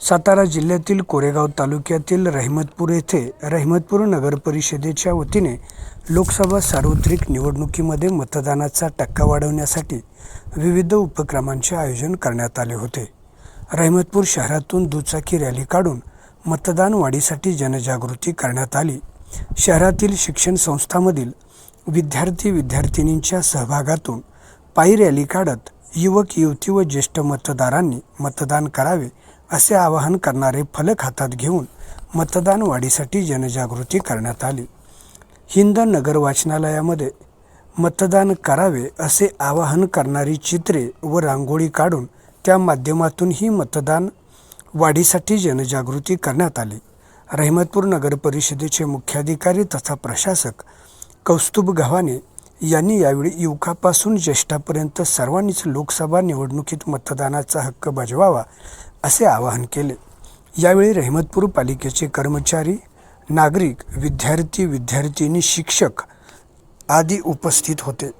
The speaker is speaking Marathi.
सातारा जिल्ह्यातील कोरेगाव तालुक्यातील रहिमतपूर येथे रहिमतपूर नगरपरिषदेच्या वतीने लोकसभा सार्वत्रिक निवडणुकीमध्ये मतदानाचा टक्का वाढवण्यासाठी विविध उपक्रमांचे आयोजन करण्यात आले होते. रहिमतपूर शहरातून दुचाकी रॅली काढून मतदान वाढीसाठी जनजागृती करण्यात आली. शहरातील शिक्षण संस्थांमधील विद्यार्थी विद्यार्थिनींच्या सहभागातून पायी रॅली काढत युवक युवती व ज्येष्ठ मतदारांनी मतदान करावे असे आवाहन करणारे फलक हातात घेऊन मतदान वाढीसाठी जनजागृती करण्यात आली. हिंद नगर वाचनालयामध्ये मतदान करावे असे आवाहन करणारी चित्रे व रांगोळी काढून त्या माध्यमातून ही मतदान वाढीसाठी जनजागृती करण्यात आली. रहिमतपूर नगर परिषदेचे मुख्याधिकारी तथा प्रशासक कौस्तुभ गव्हाणे यांनी यावेळी युवकापासून ज्येष्ठापर्यंत सर्वांनीच लोकसभा निवडणुकीत मतदानाचा हक्क बजवावा असे आवाहन केले. यावेळी रहिमतपूर पालिकेचे कर्मचारी नागरिक विद्यार्थी विद्यार्थिनी शिक्षक आदी उपस्थित होते.